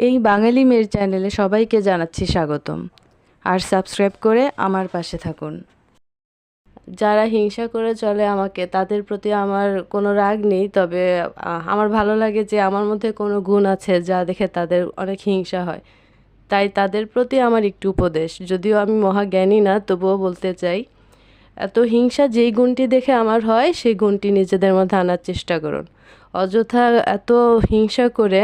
এই বাঙালি মেয়ের চ্যানেলে সবাইকে জানাচ্ছি স্বাগতম। আর সাবস্ক্রাইব করে আমার পাশে থাকুন। যারা হিংসা করে চলে আমাকে, তাদের প্রতি আমার কোনো রাগ নেই, তবে আমার ভালো লাগে যে আমার মধ্যে কোনো গুণ আছে যা দেখে তাদের অনেক হিংসা হয়। তাই তাদের প্রতি আমার একটু উপদেশ। যদিও আমি মহাজ্ঞানী না, তবুও বলতে চাই, এত হিংসা যেই গুণটি দেখে আমার হয়, সেই গুণটি নিজেদের মধ্যে আনার চেষ্টা করুন। অযথা এত হিংসা করে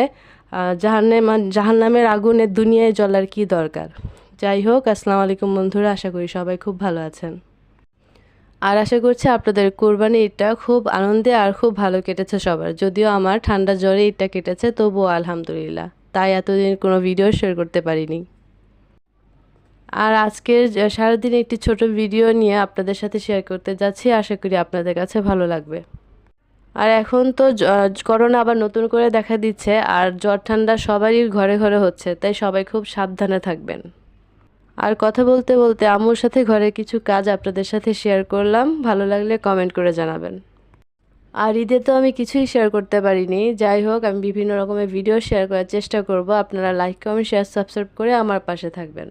জাহান্নাম জাহান্নামের আগুনের দুনিয়ায় জ্বলার কি দরকার? যাই হোক, আসসালামু আলাইকুম বন্ধুরা, আশা করি সবাই খুব ভালো আছেন। আর আশা করছি আপনাদের কোরবানি ঈদটা খুব আনন্দে আর খুব ভালো কেটেছে সবার। যদিও আমার ঠান্ডা জ্বরে ঈদটা কেটেছে, তবুও আলহামদুলিল্লাহ। তাই এতদিন কোনো ভিডিও শেয়ার করতে পারিনি। আর আজকের সারাদিন একটি ছোট ভিডিও নিয়ে আপনাদের সাথে শেয়ার করতে যাচ্ছি। আশা করি আপনাদের কাছে ভালো লাগবে। আর এখন তো করোনা আবার নতুন করে দেখা দিচ্ছে, আর জ্বর ঠান্ডা সবারই ঘরে ঘরে হচ্ছে, তাই সবাই খুব সাবধানে থাকবেন। আর কথা বলতে বলতে আম্মুর সাথে ঘরে কিছু কাজ আপনাদের সাথে শেয়ার করলাম, ভালো লাগলে কমেন্ট করে জানাবেন। আর ঈদে তো আমি কিছুই শেয়ার করতে পারিনি, যাই হোক, আমি বিভিন্ন রকমের ভিডিও শেয়ার করার চেষ্টা করব, আপনারা লাইক কমেন্ট শেয়ার সাবস্ক্রাইব করে আমার পাশে থাকবেন।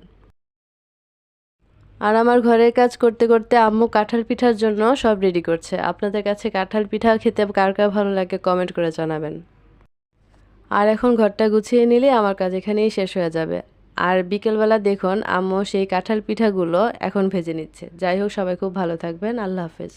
আর আমার ঘরের কাজ করতে করতে আম্মু কাঁঠাল পিঠার জন্য সব রেডি করছে। আপনাদের কাছে কাঁঠাল পিঠা খেতে কার কার ভালো লাগে কমেন্ট করে জানাবেন। আর এখন ঘরটা গুছিয়ে নিলে আমার কাজ এখানেই শেষ হয়ে যাবে। আর বিকেলবেলা দেখুন আম্মু সেই কাঁঠাল পিঠাগুলো এখন ভেজে নিচ্ছে। যাই হোক, সবাই খুব ভালো থাকবেন। আল্লাহ হাফেজ।